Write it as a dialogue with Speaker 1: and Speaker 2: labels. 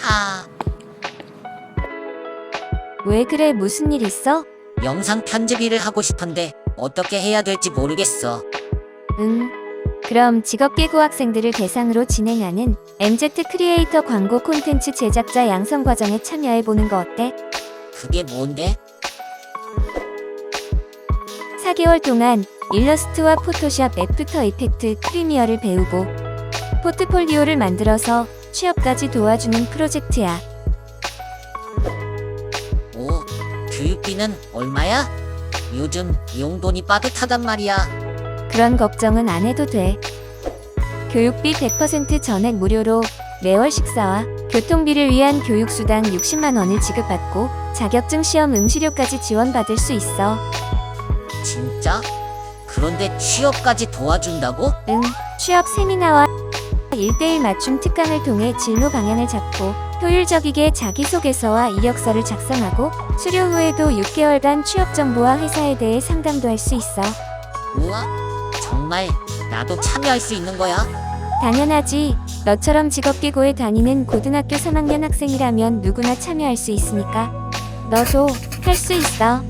Speaker 1: 하,
Speaker 2: 왜 그래 무슨 일 있어?
Speaker 1: 영상 편집 일을 하고 싶은데 어떻게 해야 될지 모르겠어.
Speaker 2: 응. 그럼 직업계고 학생들을 대상으로 진행하는 MZ 크리에이터 광고 콘텐츠 제작자 양성 과정에 참여해 보는 거 어때?
Speaker 1: 그게 뭔데?
Speaker 2: 4개월 동안 일러스트와 포토샵, 애프터 이펙트, 프리미어를 배우고 포트폴리오를 만들어서 취업까지 도와주는 프로젝트야.
Speaker 1: 오, 교육비는 얼마야? 요즘 용돈이 빠듯하단 말이야.
Speaker 2: 그런 걱정은 안 해도 돼. 교육비 100% 전액 무료로 매월 식사와 교통비를 위한 교육수당 60만 원을 지급받고 자격증 시험 응시료까지 지원받을 수 있어.
Speaker 1: 진짜? 그런데 취업까지 도와준다고?
Speaker 2: 응, 취업 세미나와 1대1 맞춤 특강을 통해 진로 방향을 잡고 효율적이게 자기소개서와 이력서를 작성하고 수료 후에도 6개월간 취업 정보와 회사에 대해 상담도 할 수 있어.
Speaker 1: 우와, 정말 나도 참여할 수 있는 거야?
Speaker 2: 당연하지. 너처럼 직업계고에 다니는 고등학교 3학년 학생이라면 누구나 참여할 수 있으니까. 너도 할 수 있어.